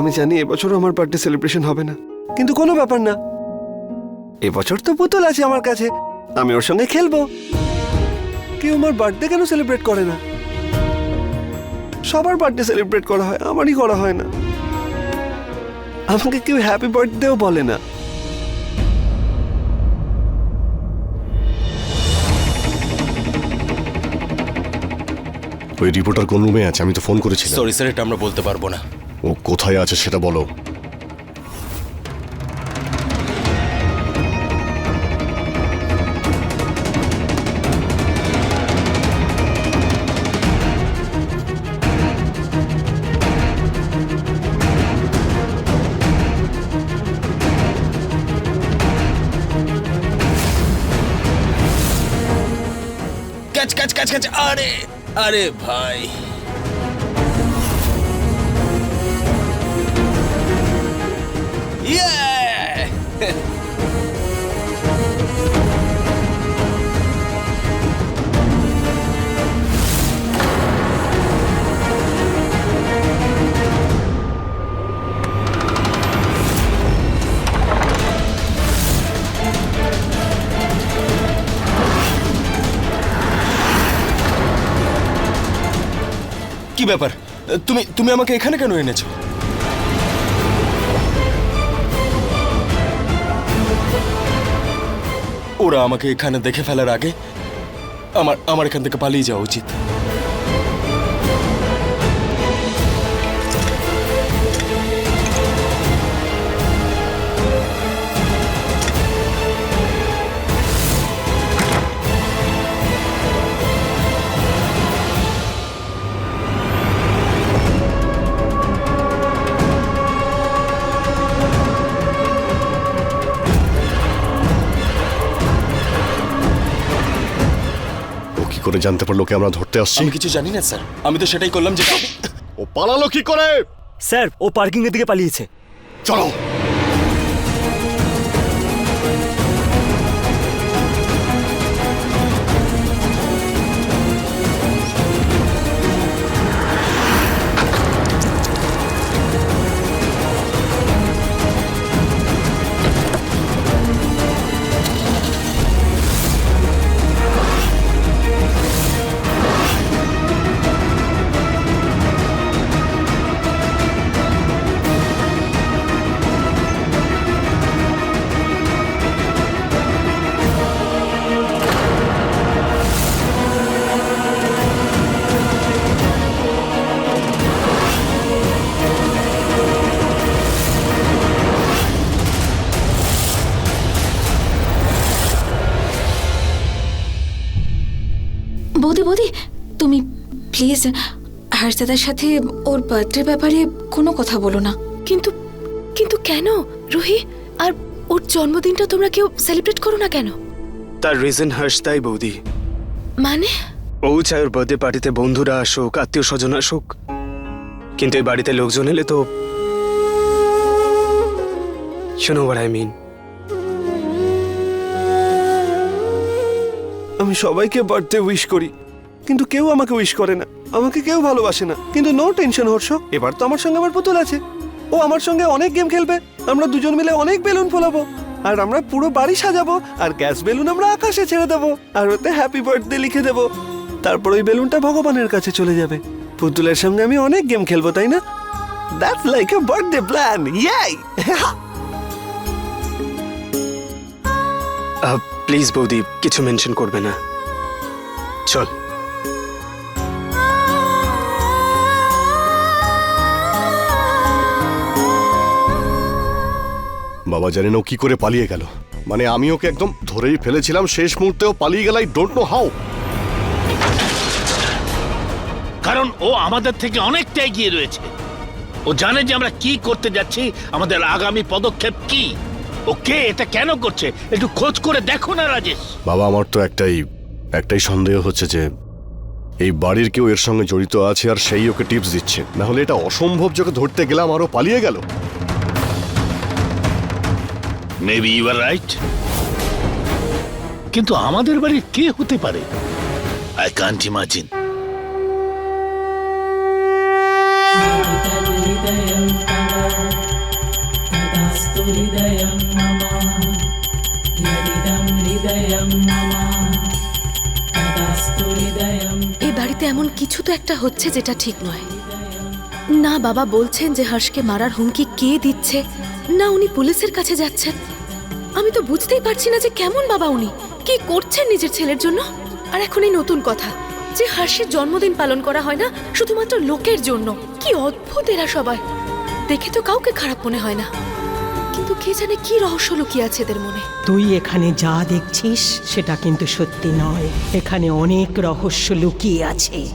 আমি জানি এবছরও আমার বার্থডে সেলিব্রেশন হবে না। কিন্তু কোনো ব্যাপার না। এবছর তো পুতুল আছে আমার কাছে। আমি ওর সঙ্গে খেলব। কেউ আমার বার্থডে কেন সেলিব্রেট করে না? সবার বার্থডে সেলিব্রেট করা হয় আমারই করা হয় না। আমাকে কেউ হ্যাপি বার্থডেও বলে না। ওই রিপোর্টার কোন রুমে আছে? আমি তো ফোন করেছি সরি স্যার এটা আমরা বলতে পারব না। ও কোথায় আছে সেটা বলো। আরে আরে ভাই। কি ব্যাপার? তুমি তুমি আমাকে এখানে কেন এনেছো? ওরা আমাকে এখানে দেখে ফেলার আগে আমার আমার এখান থেকে পালিয়ে যাওয়া উচিত। করে জানতে পারল ওকে আমরা ধরতে আসছি। আমি কিছু জানি না স্যার। আমি তো সেটাই করলাম যে ও পালালো কি করে? স্যার ও পার্কিং এর দিকে পালিয়েছে। চলো। বৌদি বৌদি তুমি প্লিজ হর্ষদার সাথে ওর বার্থডে ব্যাপারে কোনো কথা বলো না। কিন্তু কিন্তু কেন রুহি? আর ওর জন্মদিনটা তোমরা কেউ সেলিব্রেট করো না কেন? তার রিজন হর্ষদাই বৌদি। মানে? ও চায় ওর বার্থডে পার্টিতে বন্ধুরা আসুক আত্মীয় স্বজন আসুক। কিন্তু এই বাড়িতে লোকজন এলে তো শোনো what আই mean? আমি সবাইকে বার্থডে উইশ করি। কিন্তু কেউ আমাকে উইশ করে না। আমাকে কেউ ভালোবাসে না। কিন্তু নো টেনশন হর্ষ এবার তো আমার সঙ্গে আমার পুতুল আছে। ও আমার সঙ্গে অনেক গেম খেলবে। আমরা দুজন মিলে অনেক বেলুন ফোলাবো। আর আমরা পুরো বাড়ি সাজাবো। আর গ্যাস বেলুন আমরা আকাশে ছেড়ে দেবো। আর ওতে হ্যাপি বার্থডে লিখে দেবো। তারপর ওই বেলুনটা ভগবানের কাছে চলে যাবে। পুতুলের সঙ্গে আমি অনেক গেম খেলব, তাই না? That's like a birthday plan yay please বৌদি কিছু মেনশন করবে না। চল। বাবা জানেন ও কি করে পালিয়ে গেল। মানে আমি ওকে একদম ধরেই ফেলেছিলাম শেষ মুহূর্তেও পালিয়ে গেল আই ডোন্ট নো হাউ কারণ ও আমাদের থেকে অনেকটা এগিয়ে রয়েছে। ও জানে যে আমরা কি করতে যাচ্ছি আমাদের আগামী পদক্ষেপ কি। ওকে এটা কেন করছে? একটু খোঁজ করে দেখো না রাজেশ। বাবা আমার তো একটাই একটাই সন্দেহ হচ্ছে যে এই বাড়ির কেউ এর সঙ্গে জড়িত আছে আর সেই ওকে টিপস দিচ্ছে। না হলে এটা অসম্ভব যাকে ধরতে গেলাম আরও পালিয়ে গেল। মেবি ইউ আর রাইট কিন্তু আমাদের বাড়ির কে হতে পারে? আই কান্ট ইমাজিন হৃদয় हृदयं मम यदिदं हृदयं मम तदास्तु हृदयं এই বাড়িতে এমন কিছু তো একটা হচ্ছে যেটা ঠিক নয় না বাবা বলছেন যে হর্ষকে মারার হুমকি কে দিচ্ছে না উনি পুলিশের কাছে যাচ্ছেন আমি তো বুঝতেই পারছি না যে কেমন বাবা উনি কি করছেন নিজের ছেলের জন্য আর এখন এই নতুন কথা যে হর্ষের জন্মদিন পালন করা হয় না শুধুমাত্র লোকের জন্য কি অদ্ভুত এরা সবাই দেখে তো কাউকে খারাপ মনে হয় না কিন্তু কে জানে কি রহস্য লুকিয়ে আছে এদের মনে? তুই এখানে যা দেখছিস সেটা কিন্তু সত্যি নয়। এখানে অনেক রহস্য লুকিয়ে আছে।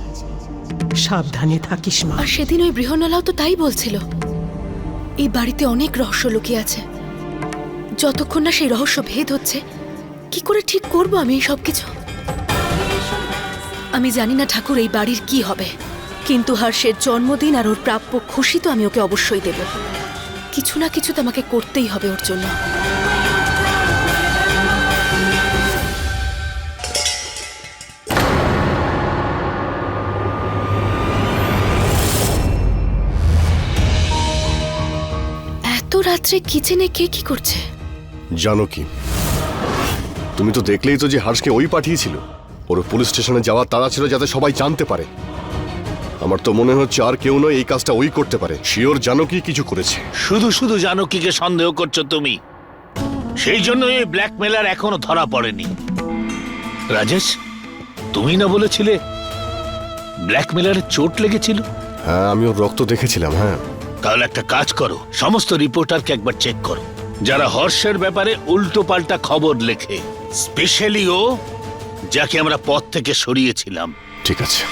সাবধানে থাকিস মা। আর সেদিন ওই বৃহন্নলাও তো তাই বলছিল। এই বাড়িতে অনেক রহস্য লুকিয়ে আছে। যতক্ষণ না সেই রহস্য ভেদ হচ্ছে কি করে ঠিক করব আমি এই সব কিছু আমি জানি না ঠাকুর এই বাড়ির কি হবে। কিন্তু হর্ষের জন্মদিন আর ওর প্রাপ্য খুশি তো আমি ওকে অবশ্যই দেব। কিছু না কিছু তো আমাকে করতেই হবে ওর জন্য। এত রাত্রে কিচেনে কে কি করছে? জানো কি? তুমি তো দেখলেই তো যে হার্ষকে ওই পাঠিয়েছিল। ওর পুলিশ স্টেশনে যাওয়ার তাড়া ছিল যাতে সবাই জানতে পারে। আমার তো মনে হচ্ছে আর কেউ নয় এই কাজটা ওই করতে পারে। শিওর জানো কি কিছু করেছে? শুধু শুধু জানকীকে সন্দেহ করছ তুমি? সেই জন্য এই ব্ল্যাকমেলার এখনও ধরা পড়েনি। রাজেশ তুমি না বলেছিলে ব্ল্যাকমেলারের চোট লেগেছিল? হ্যাঁ আমি ওর রক্ত দেখেছিলাম হ্যাঁ। তাহলে একটা কাজ করো সমস্ত রিপোর্টারকে একবার চেক করো। যারা হর্ষের ব্যাপারে উল্টো পাল্টা খবর লেখে স্পেশালি ও যাকে আমরা পথ থেকে সরিয়েছিলাম। ঠিক আছে।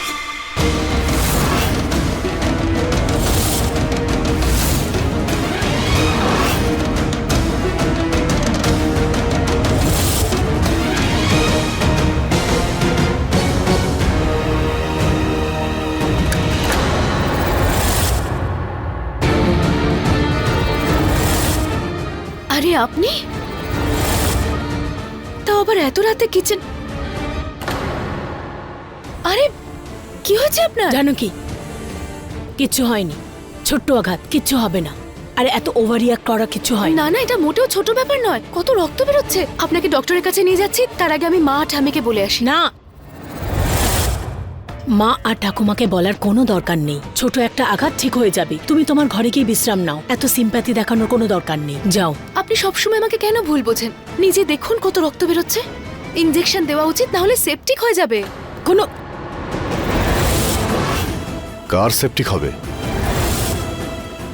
আপনি? তাও আবার এত রাতে কিচেন আরে কি হয়েছে আপনার? জানো কি? কিচ্ছু হয়নি। ছোট্ট আঘাত কিচ্ছু হবে না। আর এত ওভার রিয়াক্ট করা কিছু হয় না না না এটা মোটেও ছোট ব্যাপার নয়। কত রক্ত বেরোচ্ছে। আপনাকে ডক্টরের কাছে নিয়ে যাচ্ছি তার আগে আমি মা ঠামিকে বলে আসি। না মা আর ঠাকুমাকে বলার কোনো দরকার নেই। ছোট একটা আঘাত ঠিক হয়ে যাবে। তুমি তোমার ঘরে গিয়ে বিশ্রাম নাও। এত সিম্প্যাথি দেখানোর কোনো দরকার নেই। যাও। আপনি সবসময় আমাকে কেন ভুল বোঝেন? নিজে দেখুন কত রক্ত বেরোচ্ছে। ইঞ্জেকশন দেওয়া উচিত না হলে সেপটিক হয়ে যাবে। কোনো কার সেপটিক হবে?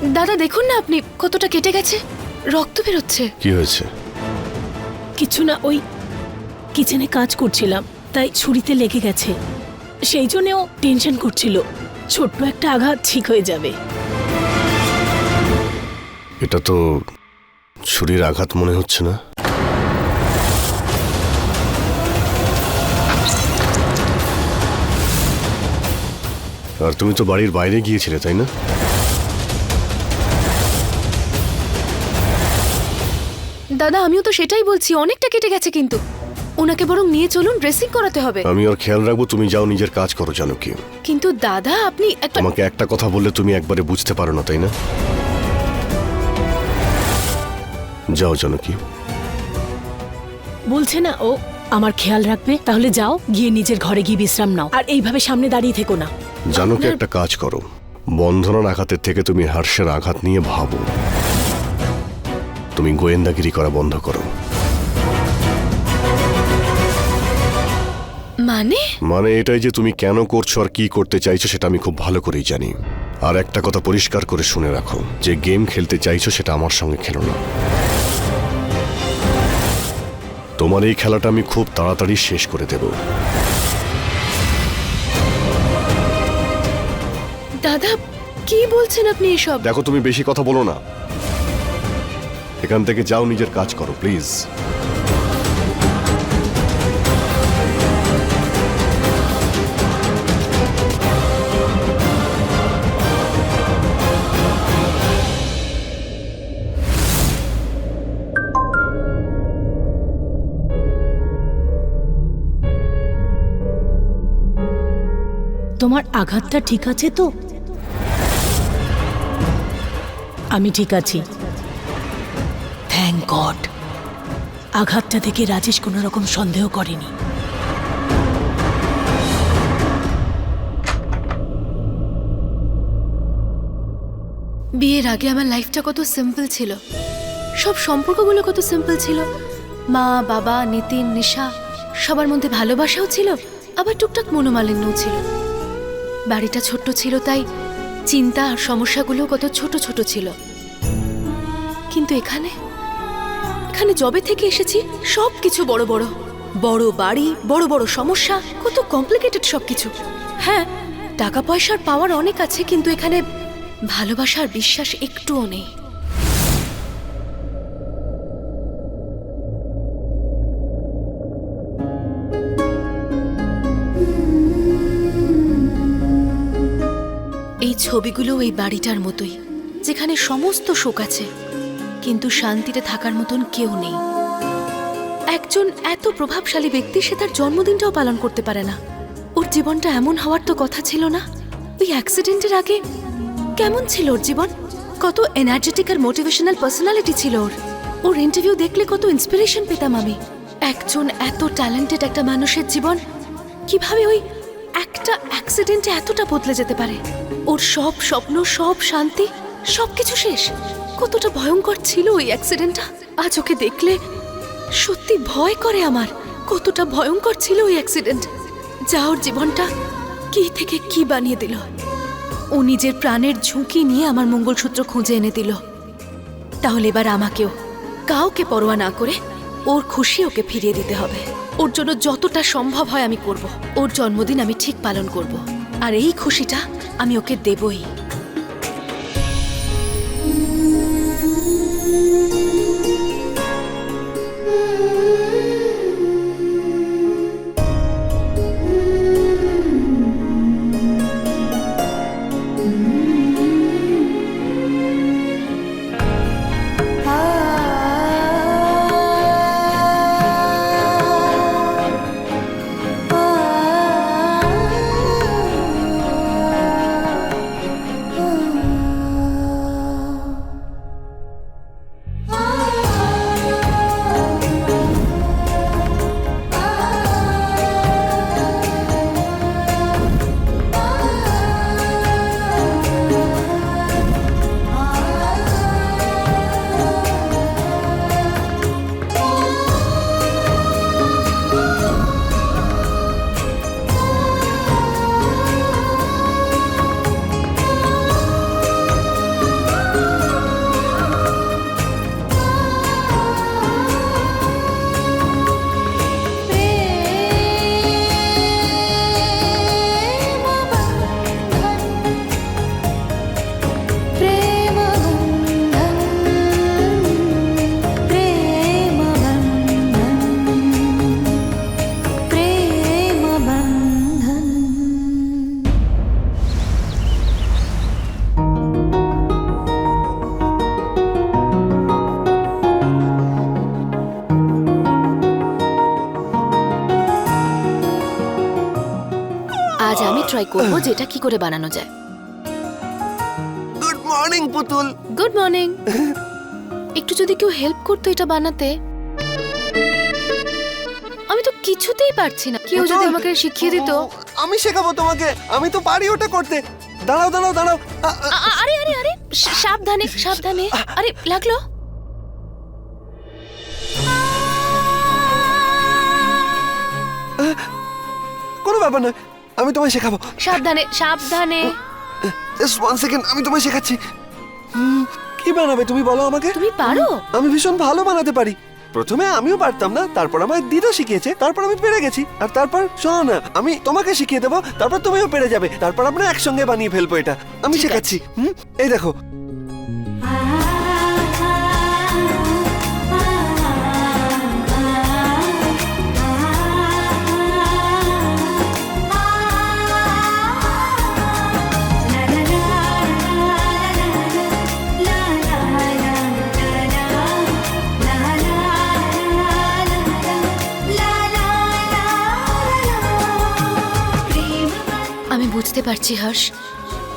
দাদা দেখুন না আপনি কতটা কেটে গেছে। রক্ত বেরোচ্ছে। কি হয়েছে? কিছু না ওই কিচেনে কাজ করছিলাম তাই ছুরিতে লেগে গেছে। সেই জন্যও টেনশন করছিল। ছোট্ট একটা আঘাত ঠিক হয়ে যাবে। এটা তো ছুরির আঘাত মনে হচ্ছে না। আর তুমি তো বাড়ির বাইরে গিয়েছিলে তাই না? দাদা আমিও তো সেটাই বলছি অনেকটা কেটে গেছে কিন্তু। ওনাকে বরং নিয়ে চলুন ড্রেসিং করাতে হবে। আমি ওর খেয়াল রাখব তুমি যাও নিজের কাজ করো জানো কি কিন্তু দাদা আপনি একটা তোমাকে একটা কথা বললে তুমি একবারে বুঝতে পারো না তাই না? যাও জানো কি বলছে না ও আমার খেয়াল রাখবে তাহলে যাও গিয়ে নিজের ঘরে গিয়ে বিশ্রাম নাও। আর এইভাবে সামনে দাঁড়িয়ে থেকো না। জানো কি একটা কাজ করো। বন্ধনার আঘাতের থেকে তুমি হার্ষের আঘাত নিয়ে ভাবো। তুমি গোয়েন্দাগিরি করা বন্ধ করো। মানে? মানে এটাই যে তুমি কেন করছ আর কি করতে চাইছো সেটা আমি খুব ভালো করেই জানি। আর একটা কথা পরিষ্কার করে শুনে রাখো যে গেম খেলতে চাইছো সেটা আমার সঙ্গে খেলো না। তোমার এই খেলাটা আমি খুব তাড়াতাড়ি শেষ করে দেব। দাদা কি বলছেন আপনি এসব? দেখো তুমি বেশি কথা বলো না। এখান থেকে যাও নিজের কাজ করো প্লিজ। আঘাতটা ঠিক আছে তো? আমি ঠিক আছি। থ্যাংক গড আঘাতটা থেকে রাজেশ কোনো রকম সন্দেহ করেনি। বিয়ের আগে আমার লাইফটা কত সিম্পল ছিল। সব সম্পর্কগুলো কত সিম্পল ছিল। মা, বাবা, নিতিন, নিশা, সবার মধ্যে ভালোবাসাও ছিল, আবার টুকটাক মনোমালিন্যও ছিল। বাড়িটা ছোট্ট ছিল, তাই চিন্তা আর সমস্যাগুলো কত ছোট ছোট ছিল। কিন্তু এখানে? এখানে জবে থেকে এসেছি সব কিছু বড় বড়। বড় বাড়ি, বড় বড় সমস্যা, কত কমপ্লিকেটেড সব কিছু হ্যাঁ টাকা পয়সার পাওয়ার অনেক আছে, কিন্তু এখানে ভালোবাসার বিশ্বাস একটুও নেই। ছবিগুলো এই বাড়িটার মতোই, যেখানে সমস্ত শোক আছে, কিন্তু শান্তিতে থাকার মতন কেউ নেই। একজন এত প্রভাবশালী ব্যক্তি সে তার জন্মদিনটাও পালন করতে পারে না। ওর জীবনটা এমন হওয়ার তো কথা ছিল না। ওই অ্যাক্সিডেন্টের আগে কেমন ছিল ওর জীবন? কত এনার্জেটিক আর মোটিভেশনাল পার্সোনালিটি ছিল ওর। ওর ইন্টারভিউ দেখলে কত ইন্সপিরেশন পেতাম আমি। একজন এত ট্যালেন্টেড একটা মানুষের জীবন, কীভাবে ওই একটা অ্যাক্সিডেন্টে এতটা বদলে যেতে পারে? ওর সব স্বপ্ন, সব শান্তি, সবকিছু শেষ। কতটা ভয়ঙ্কর ছিল ওই অ্যাক্সিডেন্টটা আজ ওকে দেখলে সত্যি ভয় করে আমার। কতটা ভয়ঙ্কর ছিল ওই অ্যাক্সিডেন্ট যা ওর জীবনটা কি থেকে কি বানিয়ে দিল। ও নিজের প্রাণের ঝুঁকি নিয়ে আমার মঙ্গলসূত্র খুঁজে এনে দিল। তাহলে এবার আমাকেও, কাউকে পরোয়া না করে ওর খুশি ওকে ফিরিয়ে দিতে হবে। ওর জন্য যতটা সম্ভব হয় আমি করব। ওর জন্মদিন আমি ঠিক পালন করব। আর এই খুশিটা আমি ওকে দেবই। যেটা কি করে বানানো যায়? Good morning Putul. Good morning একটু যদি কেউ হেল্প করতো এটা বানাতে। আমি তো কিছুতেই পারছি না। কেউ যদি পুতুল! আমাকে শিখিয়ে দিত। ও, আমি শেখাবো তোমাকে। আমি তো পারি ওটা করতে। দাঁড়াও দাঁড়াও দাঁড়াও। আ, আ, আ- আ- আরে আরে আরে সা- সাবধানে সাবধানে। আরে লাগল? কোনো ব্যাপার নয় আমি তোমায় শেখাবো। সাবধানে সাবধানে। জাস্ট ওয়ান সেকেন্ড আমি তোমায় শেখাচ্ছি। কি বানাবে তুমি বলো আমাকে? তুমি পারো? আমি ভীষণ ভালো বানাতে পারি। প্রথমে আমিও পারতাম না তারপর আমার দিদা শিখিয়েছে তারপর আমি পেরে গেছি। আর তারপর শোনো না আমি তোমাকে শিখিয়ে দেবো তারপর তুমিও পেরে যাবে তারপর আমরা একসঙ্গে বানিয়ে ফেলব এটা। আমি শেখাচ্ছি হুম? এই দেখো বুঝতে পারছি, হর্ষ।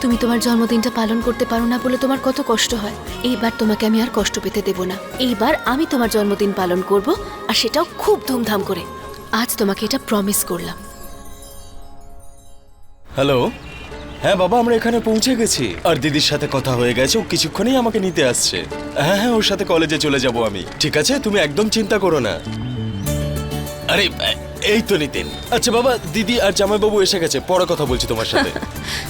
তুমি তোমার জন্মদিনটা পালন করতে পারো না বলে তোমার কত কষ্ট হয়। এইবার তোমাকে আমি আর কষ্ট পেতে দেব না। এইবার আমি তোমার জন্মদিন পালন করব, আর সেটাও খুব ধুমধাম করে। আজ তোমাকে এটা প্রমিস করলাম। হ্যালো হ্যাঁ বাবা, আমরা এখানে পৌঁছে গেছি। আর দিদির সাথে কথা হয়ে গেছে, ও কিছুক্ষণেই আমাকে নিতে আসছে। হ্যাঁ হ্যাঁ ওর সাথে কলেজে চলে যাব আমি। ঠিক আছে, তুমি একদম চিন্তা করো না। আরে এই তো নিতিন। আচ্ছা বাবা দিদি আর জামাইবাবু এসে গেছে পরে কথা বলছি তোমার সাথে।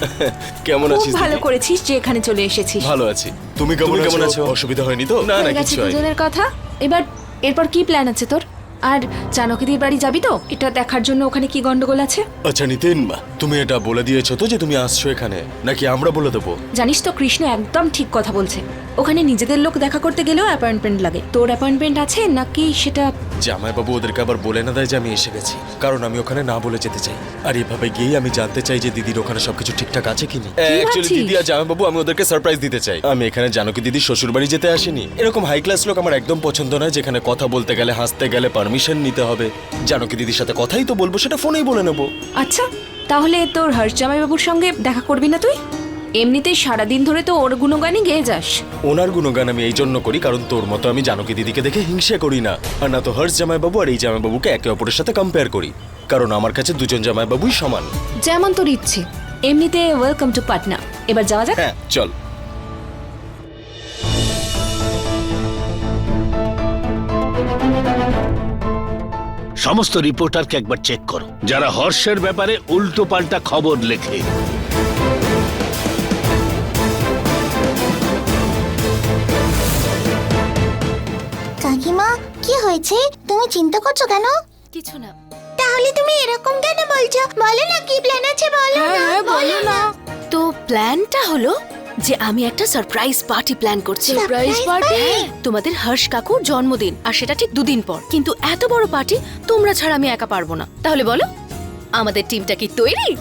কেমন খুব আছিস ভালো দিদি? করেছিস যে এখানে চলে এসেছিস। ভালো আছি। তুমি কেমন কেমন আছো? অসুবিধা হয়নি তো? না না হয়ে গেছে কিছু হয়নি। দুজনের কথা। এবার এরপর কি প্ল্যান আছে তোর? আর জানকীদির বাড়ি যাবি তো? এটা দেখার জন্য ওখানে কি গন্ডগোল আছে? আচ্ছা নিতিন তুমি এটা বলে দিয়েছ তো যে তুমি আসছো এখানে। নাকি আমরা বলে দেবো? জানিস তো কৃষ্ণ একদম ঠিক কথা বলছে। ওখানে নিজেদের লোক দেখা করতে গেলেও অ্যাপয়েন্টমেন্ট লাগে। তোর অ্যাপয়েন্টমেন্ট আছে নাকি সেটা জামাইবাবু ওদেরকে আবার বলে না দেয় যে আমি এসে গেছি। কারণ আমি ওখানে না বলে যেতে চাই। আর এভাবে গিয়ে আমি জানতে চাই যে দিদির ওখানে সবকিছু ঠিকঠাক আছে কিনা অ্যাকচুয়ালি ভাবছিস? দিদি আর জামাইবাবু আমি ওদেরকে সারপ্রাইজ দিতে চাই। আমি এখানে জানকি দিদির শ্বশুর বাড়ি যেতে আসিনি। এরকম হাই ক্লাস লোক আমার একদম পছন্দ নয় যেখানে কথা বলতে গেলে হাসতে গেলে পারমিশন নিতে হবে। জানকি দিদির সাথে কথাই তো বলব সেটা ফোনেই বলে নেব। আচ্ছা তাহলে তোর হর্ষ জামাইবাবুর সঙ্গে দেখা করবি না তুই? এমনিতেই সারাদিন ধরে তো ওর গুণগানই গেয়ে যাস। ওনার গুণগান আমি এই জন্য করি কারণ তোর মতো আমি জানকী দিদিকে দেখে হিংসা করি না। আর না তো হর্ষ জামাইবাবু আর এই জামাইবাবুকে একে অপরের সাথে কম্পেয়ার করি কারণ আমার কাছে দুজন জামাইবাবুই সমান। যেমন তোর ইচ্ছে। এমনিতে ওয়েলকাম টু পাটনা এবার যাওয়া যাক। হ্যাঁ চল। সমস্ত রিপোর্টারকে একবার চেক করো যারা হর্ষের ব্যাপারে উল্টো পাল্টা খবর লেখে। কাকিমা কি হয়েছে? তুমি চিন্তা করছ কেন? কিছু না। তাহলে তুমি এরকম কেন বলছো? বলো না কি প্ল্যান আছে বলো না বলো না। তো প্ল্যানটা হলো যে আমি একটা সারপ্রাইজ পার্টি প্ল্যান করছি। Party? হ্যাঁ, তোমাদের হর্ষ কাকুর জন্মদিন আর সেটা ঠিক দুদিন পর। কিন্তু এত বড় পার্টি তোমরা ছাড়া আমি একা পারব না। তাহলে বলো আমাদের টিমটা কি তৈরি?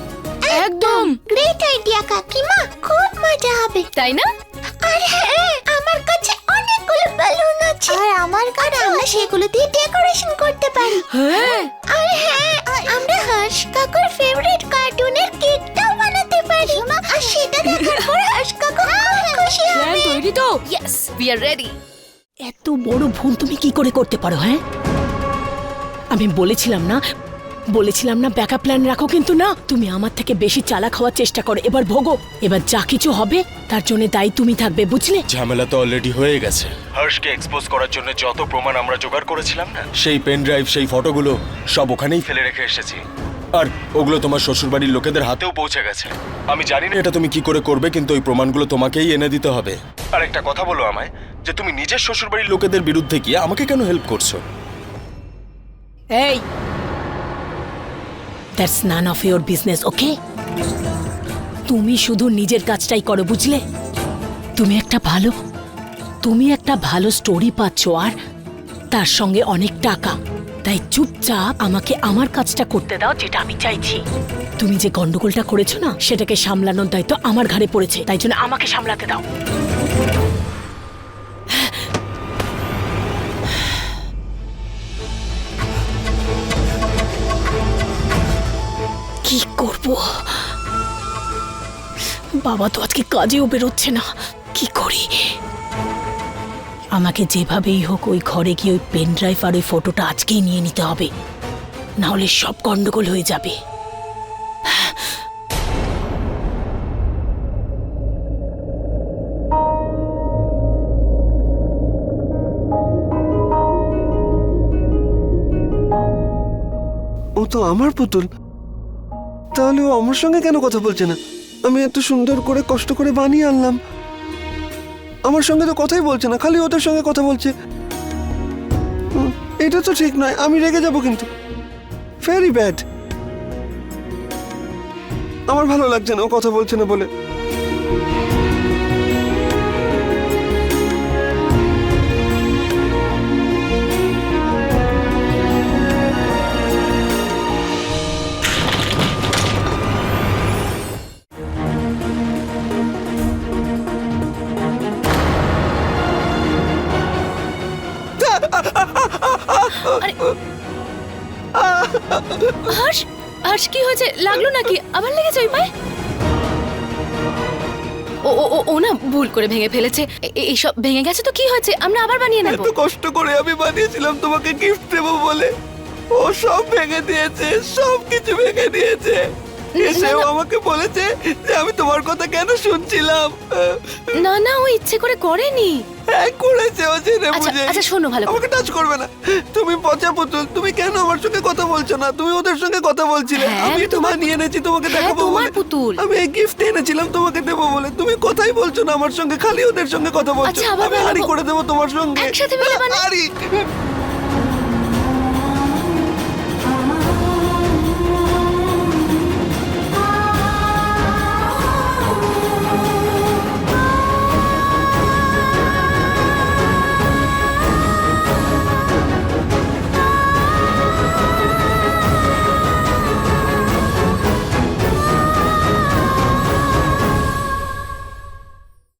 একদম। গ্রেট আইডিয়া কাকিমা খুব মজা হবে। তাই না? আর হ্যাঁ আমার কাছে অনেকগুলো বেলুন আছে। আর আমার কাছে আমরা সেগুলো দিয়ে ডেকোরেশন করতে পারি। হ্যাঁ? আর হ্যাঁ আমরা হর্ষ কাকুর ফেভারিট কার্টুনের কেকটাও বানাতে পারি। আর সেটা দেখার পর হর্ষ কাকু খুব খুশি হবে। তৈরি তো। ইয়েস উই আর রেডি এত বড় ভুল তুমি কি করে করতে পারো হ্যাঁ? আমি বলেছিলাম না বলেছিলাম না ব্যাকআপ প্ল্যান রাখো কিন্তু না। তুমি আমার থেকে বেশি চালাক হওয়ার চেষ্টা করো। এবার ভোগো। এবার যা কিছু হবে তার জন্য দায়ী তুমি থাকবে বুঝলে? ঝামেলা তো অলরেডি হয়ে গেছে। হর্ষকে এক্সপোজ করার জন্য যত প্রমাণ আমরা জোগাড় করেছিলাম না সেই পেন ড্রাইভ সেই ফটোগুলো সব ওখানেই ফেলে রেখে এসেছি। আর ওগুলো তোমার শ্বশুরবাড়ির লোকেদের হাতেও পৌঁছে গেছে। আমি জানি না এটা তুমি কি করে করবে কিন্তু ওই প্রমাণগুলো তোমাকেই এনে দিতে হবে। আর একটা কথা বলো আমায় যে তুমি নিজের শ্বশুরবাড়ির লোকেদের বিরুদ্ধে গিয়ে আমাকে কেন হেল্প করছ? এই that's none of your business okay তুমি শুধু নিজের কাজটাই করো, বুঝলে? তুমি একটা ভালো, তুমি একটা ভালো স্টোরি পাচ্ছ, আর তার সঙ্গে অনেক টাকা। তাই চুপচাপ আমাকে আমার কাজটা করতে দাও, যেটা আমি চাইছি। তুমি যে গন্ডগোলটা করেছ না, সেটাকে সামলানোর দায়িত্ব আমার ঘাড়ে পড়েছে, তাই জন্য আমাকে সামলাতে দাও। বাবা তো আজকে কাজেও বেরোচ্ছে না। কি করি? আমাকে যেভাবেই হোক ওই ঘরে গিয়ে ওই পেন ড্রাইভ আর ওই ফটোটা আজকেই নিয়ে নিতে হবে। না হলে সব গন্ডগোল হয়ে যাবে। ও তো আমার পুতুল। তাহলে ও আমার সঙ্গে কেন কথা বলছে না? আমি এত সুন্দর করে, কষ্ট করে বানিয়ে আনলাম। আমার সঙ্গে তো কথাই বলছে না, খালি ওদের সঙ্গে কথা বলছে। এটা তো ঠিক নয়, আমি রেগে যাব কিন্তু। ভেরি ব্যাড আমার ভালো লাগছে না ও কথা বলছে না বলে। হয়েছে? লাগল নাকি? আবার লেগেছে ওই পায়ে? ও ও, ও- ও না ভুল করে ভেঙে ফেলেছে। এইসব ভেঙে গেছে তো কি হয়েছে? আমরা আবার বানিয়ে নেব। এত কষ্ট করে আমি বানিয়েছিলাম তোমাকে গিফট দেবো বলে। ও সব ভেঙে দিয়েছে সব কিছু ভেঙে দিয়েছে। এসেও আমাকে বলেছে যে আমি তোমার কথা কেন শুনছিলাম? না না ও ইচ্ছে করে করেনি। হ্যাঁ করেছে ও জেনে আচ্ছা বুঝে। আচ্ছা শোনো ভালো করে। আমাকে টাচ করবে না। তুমি পচা পুতুল তুমি কেন আমার সঙ্গে কথা বলছো না? তুমি ওদের সঙ্গে কথা বলছিলে। হ্যাঁ, আমি তোমার নিয়ে এনেছি তোমাকে হ্যাঁ, দেখাবো তোমার বলে। পুতুল। আমি এই গিফট এনেছিলাম তোমাকে দেবো বলে। তুমি কথাই বলছো না আমার সঙ্গে খালি ওদের সঙ্গে কথা বলছো। আচ্ছা, আমি হাড়ি করে দেবো তোমার সঙ্গে। একসাথে মিলে বানা- হাড়ি